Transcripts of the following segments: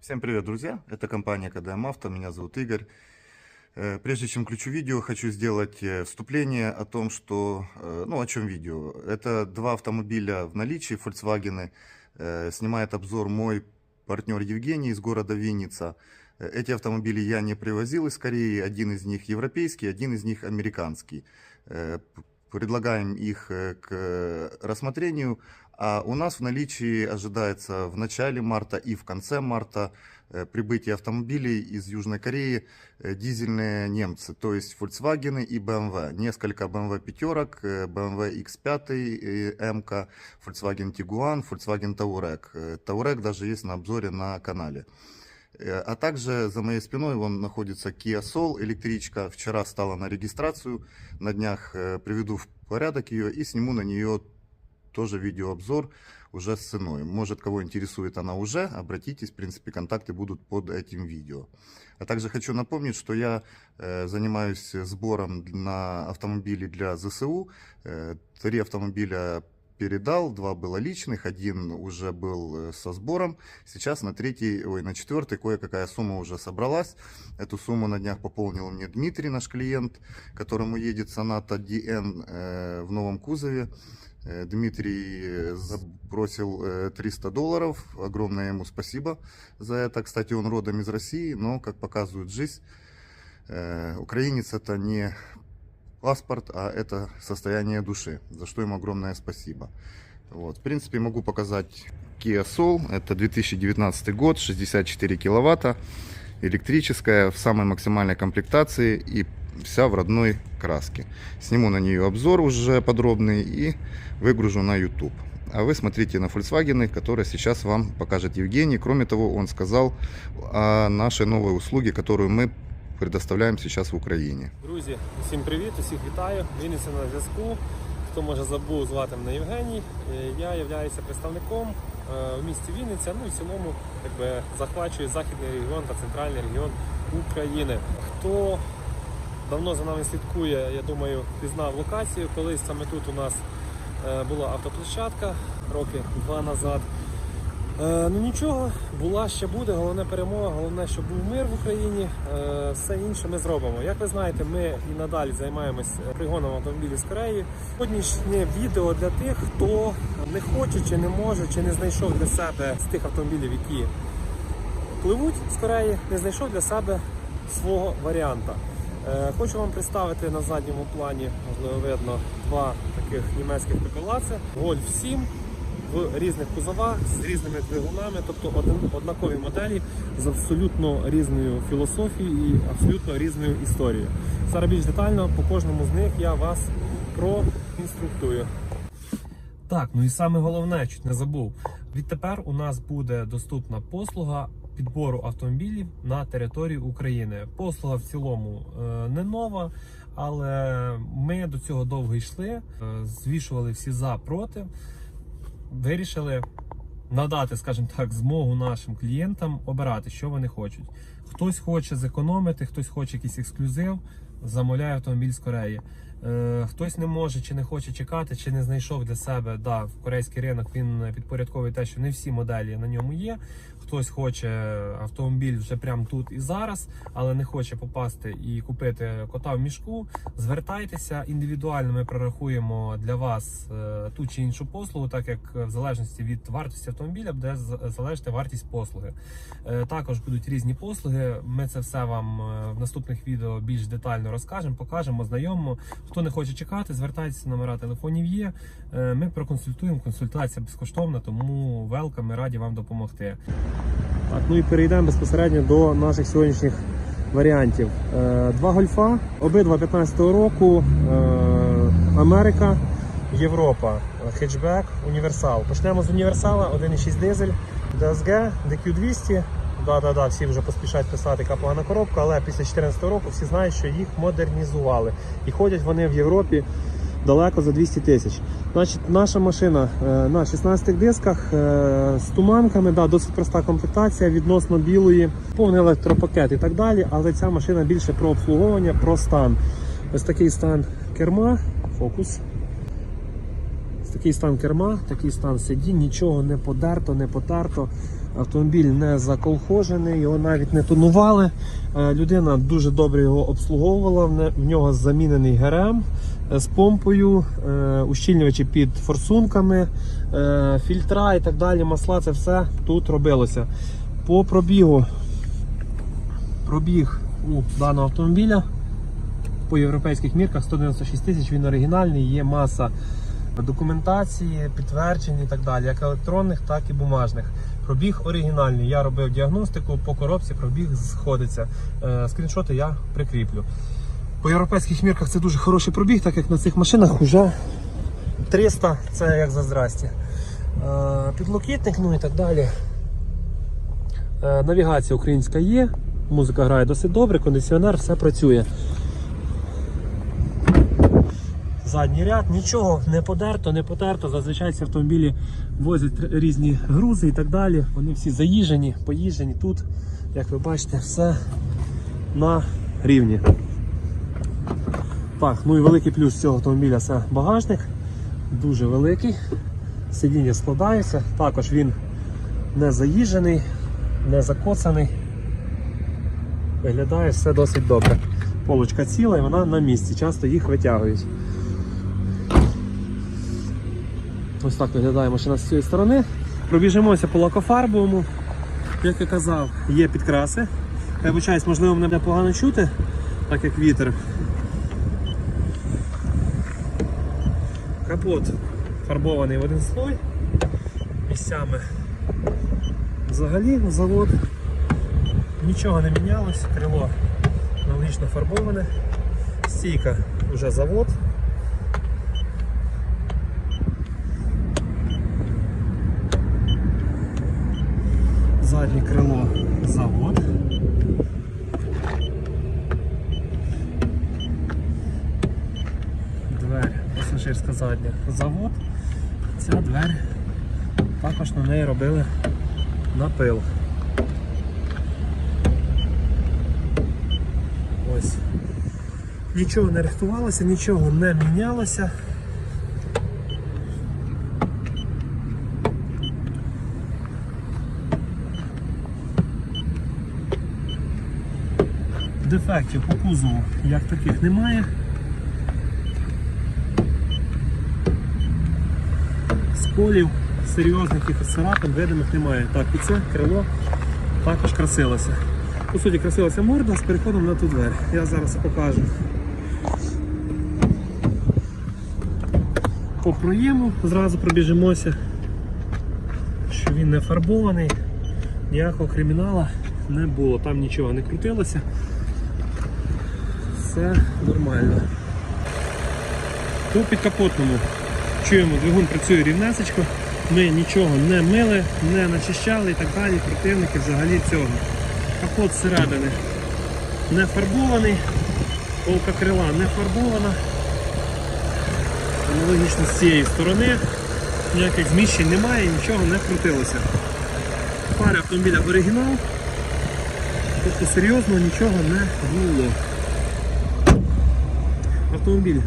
Всем привет, друзья! Это компания КДМ Авто, меня зовут Игорь. Э, Прежде чем включу видео, хочу сделать э, вступление о том, что... э, Ну, о чем видео. Это два автомобиля в наличии, Volkswagen. Снимает обзор мой партнер Евгений из города Винница. Эти автомобили я не привозил из Кореи. Один из них европейский, один из них американский. Предлагаем их э, к э, рассмотрению. А у нас в наличии ожидается в начале марта и в конце марта э, прибытие автомобилей из Южной Кореи дизельные немцы, то есть Volkswagen и BMW. Несколько BMW пятерок, BMW X5, э, M-ка, Volkswagen Tiguan, Volkswagen Touareg. Touareg даже есть на обзоре на канале. Э, А также за моей спиной вон находится Kia Soul, электричка. Вчера стала на регистрацию. На днях э, приведу в порядок ее и сниму на нее тоже видеообзор уже с ценой. Может, кого интересует она уже, обратитесь, в принципе, контакты будут под этим видео. А также хочу напомнить, что я э, занимаюсь сбором на автомобили для ЗСУ. Э, три автомобиля передал, два было личных, один уже был э, со сбором. Сейчас на третий, ой, на четвертый кое-какая сумма уже собралась. Эту сумму на днях пополнил мне Дмитрий, наш клиент, которому едет Sonata DN э, в новом кузове. Э, Дмитрий забросил э, 300 долларов. Огромное ему спасибо за это. Кстати, он родом из России, но, как показывает жизнь, украинец это не паспорт, а это состояние души, за что ему огромное спасибо. Вот. В принципе, могу показать Kia Soul. Это 2019 год, 64 киловатта, электрическая, в самой максимальной комплектации и вся в родной краске. Сниму на нее обзор уже подробный и выгружу на YouTube. А вы смотрите на Volkswagen, которые сейчас вам покажет Евгений. Кроме того, он сказал о нашей новой услуге, которую мы предоставляем сейчас в Україні. Друзі, усім привіт, усіх вітаю. Вінниця на зв'язку. Хто може забув, звати мене Євгеній. Е, Я являюся представником е, в місті Вінниця, ну і в цілому якби, захвачую західний регіон та центральний регіон України. Хто давно за нами слідкує, я думаю, пізнав локацію. Колись саме тут у нас е, була автоплощадка роки два назад. Е, ну нічого, була ще буде. Головне перемога, головне, щоб був мир в Україні. Е, все інше ми зробимо. Як ви знаєте, ми і надалі займаємось пригоном автомобілів з Кореї. Сьогоднішнє відео для тих, хто не хоче, чи не може, чи не знайшов для себе з тих автомобілів, які пливуть з Кореї, не знайшов для себе свого варіанта. Е, Хочу вам представити на задньому плані, можливо, видно, два таких німецьких пепелаці. Golf 7 в різних кузовах з різними двигунами, тобто однакові моделі з абсолютно різною філософією і абсолютно різною історією. Зараз більш детально по кожному з них я вас проінструктую. Так, ну і саме головне, чуть не забув. Відтепер у нас буде доступна послуга підбору автомобілів на території України. Послуга в цілому е, не нова, але ми до цього довго йшли, е, звішували всі за проти, вирішили надати, скажімо так, змогу нашим клієнтам обирати, що вони хочуть. Хтось хоче зекономити, хтось хоче якийсь ексклюзив, замовляє автомобіль з Кореї. Е, Хтось не може чи не хоче чекати, чи не знайшов для себе. Да, в корейський ринок він підпорядковує те, що не всі моделі на ньому є. Хтось хоче автомобіль вже прямо тут і зараз, але не хоче попасти і купити кота в мішку. Звертайтеся індивідуально. Ми прорахуємо для вас е, ту чи іншу послугу, так як в залежності від вартості автомобіля буде залежати вартість послуги. Е, Також будуть різні послуги. Ми це все вам в наступних відео більш детально розкажемо, покажемо, знайомимо. Хто не хоче чекати, звертайтеся, номера телефонів є. Е, Ми проконсультуємо. Консультація безкоштовна, тому велкам, ми раді вам допомогти. Так, ну і перейдемо безпосередньо до наших сьогоднішніх варіантів. Е, Два гольфа, обидва 15-го року, е, Америка, Європа, хетчбек, універсал. Почнемо з універсала, 1,6 дизель, DSG, DQ200. Да-да-да, всі вже поспішають писати яка погана коробка, але після 2014 року всі знають, що їх модернізували. І ходять вони в Європі далеко за 200 тисяч. Значить, наша машина е, на 16 дисках е, з туманками, да, досить проста комплектація відносно білої, повний електропакет і так далі. Але ця машина більше про обслуговування, про стан. Ось такий стан керма, фокус. Такий стан керма, такий стан сидінь, нічого не подерто, не потерто. Автомобіль не заколхожений, його навіть не тонували. Е, Людина дуже добре його обслуговувала. В нього замінений ГРМ е, з помпою, е, ущільнювачі під форсунками, фільтра і так далі. Масла це все тут робилося. По пробігу. Пробіг у даного автомобіля по європейських мірках 196 тисяч. Він оригінальний, є маса документації, підтверджень і так далі, як електронних, так і бумажних. Пробіг оригінальний. Я робив діагностику по коробці, пробіг сходиться. Е, Скріншоти я прикріплю. По європейських мірках це дуже хороший пробіг, так як на цих машинах вже 300 це як за здрасті. Е, Підлокітник, ну і так далі. Е, Навігація українська є, музика грає досить добре, кондиціонер, все працює. Задній ряд, нічого не подерто, не потерто. Зазвичай ці автомобілі возять різні грузи і так далі. Вони всі заїжджені, поїжджені. Тут, як ви бачите, все на рівні. Так, ну і великий плюс цього автомобіля це багажник. Дуже великий. Сидіння складається. Також він не заїжджений, не закоцаний. Виглядає все досить добре. Полочка ціла і вона на місці. Часто їх витягують. Ось так виглядає машина з цієї сторони. Пробіжимося по лакофарбовому. Як я казав, є підкраси. Я вибачаюсь, можливо, мене погано чути, так як вітер. Капот фарбований в один слой. Місцями взагалі завод. Нічого не мінялось, крило аналогічно фарбоване. Стійка вже завод. Заднє крило завод. Двері пасажирська задня завод. Ця двері також на неї робили напил. Ось. Нічого не рихтувалося, нічого не мінялося. Дефектів по кузову як таких немає. Сколів серйозних якихось царапин видимих немає. Так, і це крило також красилося. По суті, красилася морда з переходом на ту двері. Я зараз покажу. По проєму зразу пробіжимося, що він не фарбований, ніякого кримінала не було, там нічого не крутилося. Все нормально. По підкапотному чуємо, двигун працює рівнесечко, ми нічого не мили, не начищали і так далі. Противники взагалі цього. Капот зсередини не фарбований, полка крила не фарбована. Аналогічно з цієї сторони ніяких зміщень немає, нічого не крутилося. Фари автомобіля оригінал, тобто серйозно нічого не було. Автомобіль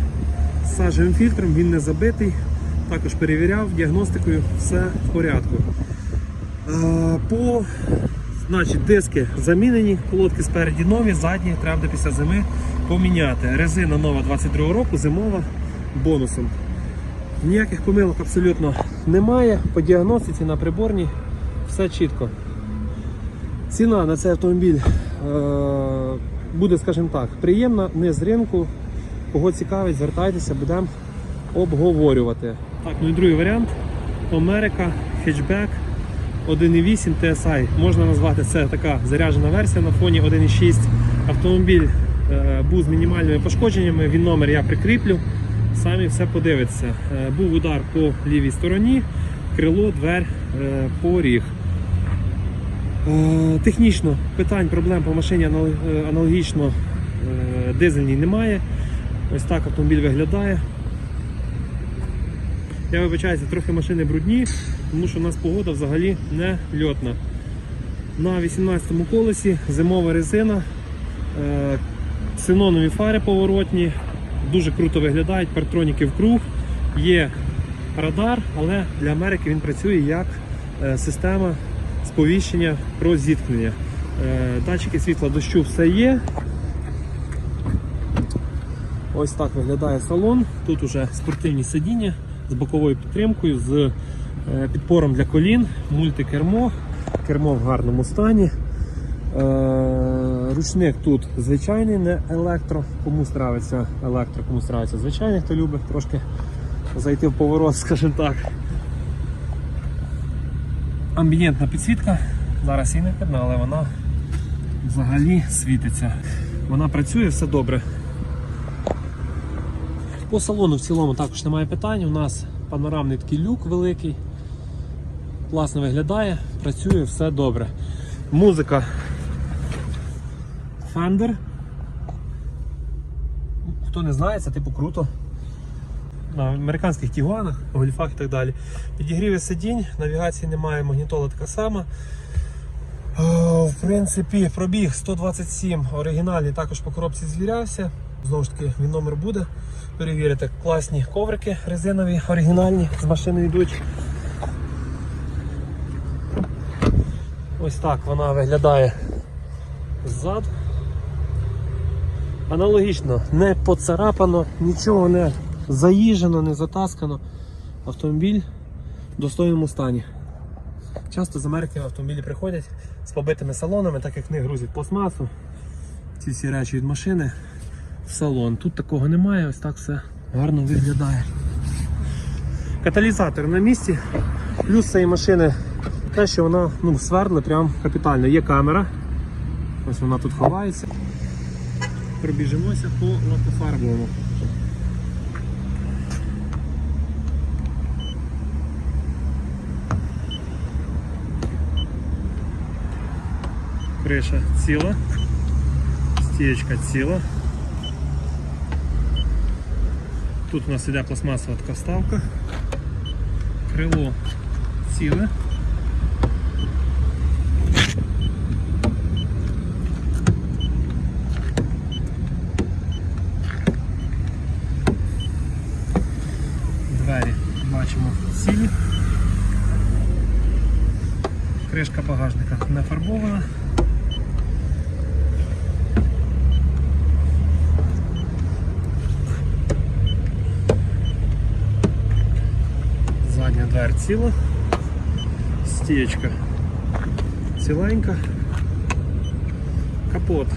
з сажевим фільтром, він не забитий, також перевіряв, діагностикою все в порядку. Е, По значить, диски замінені, колодки спереді нові, задні треба після зими поміняти. Резина нова 22 року, зимова бонусом. Ніяких помилок абсолютно немає. По діагностиці на приборній все чітко. Ціна на цей автомобіль е, буде, скажімо так, приємна, не з ринку. Кого цікавить, звертайтеся, будемо обговорювати. Так, ну і другий варіант. Америка, хетчбек 1.8 TSI. Можна назвати це така заряджена версія на фоні 1.6. Автомобіль е, був з мінімальними пошкодженнями, він номер я прикріплю. Самі все подивиться. Е, був удар по лівій стороні, крило, двер, е, поріг. Технічно питань, проблем по машині аналогічно дизельній немає. Ось так автомобіль виглядає. Я вибачаюся, трохи машини брудні, тому що у нас погода взагалі не льотна. На 18-му колесі зимова резина, е, ксенонові фари поворотні, дуже круто виглядають, партроніки в круг, є радар, але для Америки він працює як е, система сповіщення про зіткнення. Е, Датчики світла дощу все є. Ось так виглядає салон. Тут уже спортивні сидіння з боковою підтримкою, з е, підпором для колін, мультикермо, кермо в гарному стані. Е, Ручник тут звичайний, не електро. Комусь нравиться електро, комусь нравиться звичайний, хто любить трошки зайти в поворот, скажімо так. Амбієнтна підсвітка. Зараз її не видно, але вона взагалі світиться. Вона працює, все добре. По салону в цілому також немає питань. У нас панорамний такий люк великий. Класно виглядає, працює, все добре. Музика Fender. Хто не знає, це типу круто. На американських тігуанах, гольфах і так далі. Підігріві сидінь, навігації немає, магнітола така сама. В принципі, пробіг 127 оригінальний, також по коробці звірявся. Знову ж таки, він номер буде. Перевірити класні коврики резинові, оригінальні, з машини йдуть. Ось так вона виглядає ззаду. Аналогічно, не поцарапано, нічого не заїжджено, не затаскано. Автомобіль в достойному стані. Часто з Америки автомобілі приходять з побитими салонами, так як в них грузять пластмасу. Ці всі речі від машини салон. Тут такого немає, ось так все гарно виглядає. Каталізатор на місці. Плюс цієї машини те, що вона ну, свердла прям капітально. Є камера. Ось вона тут ховається. Пробіжимося по лакофарбовому. Криша ціла, стієчка ціла. Тут у нас іде пластмасова така вставка. Крило ціле. Двері бачимо цілі. Кришка багажника не фарбована. Задня дверь ціла, стієчка ціленька, капот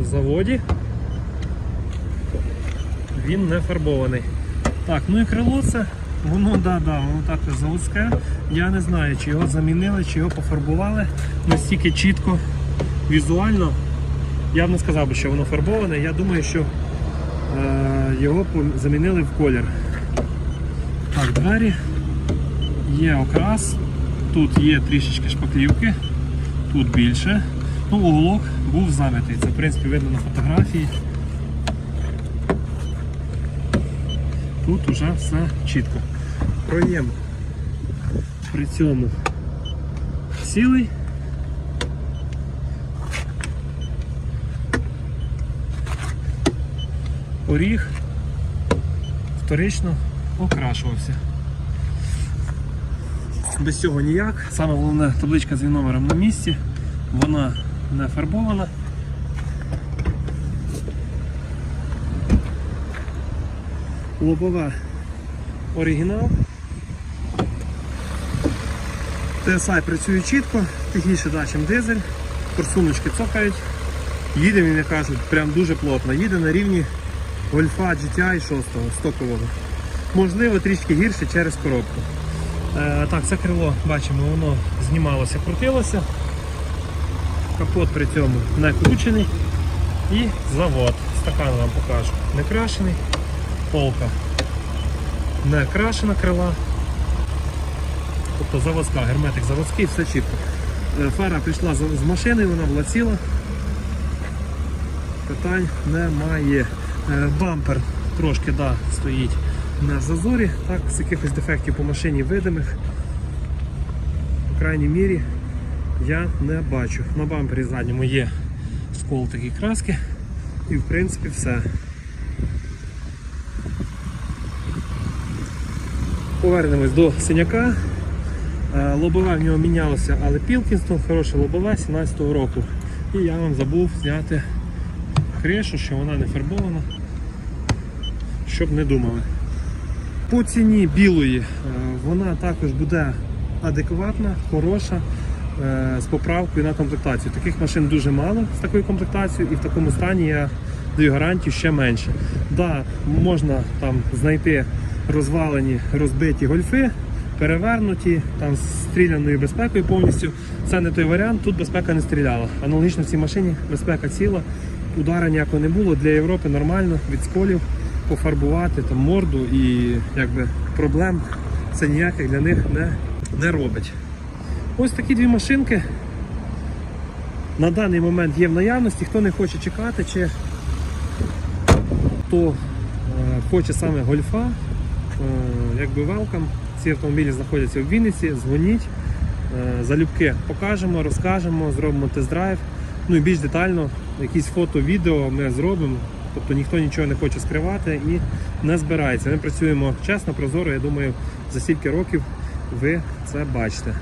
в заводі, він не фарбований. Так, ну і крило це, воно да, да, воно також заводське. Я не знаю, чи його замінили, чи його пофарбували настільки чітко, візуально. Я б не сказав що воно фарбоване. Я думаю, що е, його замінили в колір. Двері. Є окрас. Тут є трішечки шпаклівки, тут більше. Ну, уголок був замитий. Це в принципі видно на фотографії. Тут уже все чітко. Проєм при цьому цілий. Оріг вторично окрашувався. Без цього ніяк. Саме головне табличка з номером на місці. Вона не фарбована. Лобове оригінал. TSI працює чітко, тихіше да, ніж дизель, форсуночки цокають. Їде, він, як кажуть, прям дуже плотно. Їде на рівні Гольфа GTI 6 стокового. Можливо, трішки гірше через коробку. Е, так, це крило, бачимо, воно знімалося, крутилося. Капот при цьому не кручений. І завод. Стакан вам покажу. Не крашений. Полка не крашена крила. Тобто заводська, герметик заводський, все чітко. Е, Фара прийшла з машини, вона була ціла. Питань немає. Е, Бампер трошки да, стоїть на зазорі, так, з якихось дефектів по машині видимих. По крайній мірі я не бачу. На бампері задньому є скол такі краски і в принципі все. Повернемось до синяка. Е, Лобове в нього мінялося, але Пілкінстон, хороше лобове 17-го року. І я вам забув зняти кришу, що вона не фарбована, щоб не думали. По ціні білої е, вона також буде адекватна, хороша, е, з поправкою на комплектацію. Таких машин дуже мало з такою комплектацією, і в такому стані я даю гарантію ще менше. Да, можна там знайти розвалені, розбиті гольфи, перевернуті, там з стріляною безпекою повністю. Це не той варіант, тут безпека не стріляла. Аналогічно в цій машині безпека ціла, удара ніякого не було. Для Європи нормально, від сколів пофарбувати там морду і якби проблем це ніяких для них не, не робить. Ось такі дві машинки на даний момент є в наявності. Хто не хоче чекати, чи хто е, хоче саме гольфа, е, якби welcome. Ці автомобілі знаходяться в Вінниці, дзвоніть. Е, залюбки покажемо, розкажемо, зробимо тест-драйв. Ну і більш детально якісь фото, відео ми зробимо. Тобто ніхто нічого не хоче скривати і не збирається. Ми працюємо чесно, прозоро. Я думаю, за стільки років ви це бачите.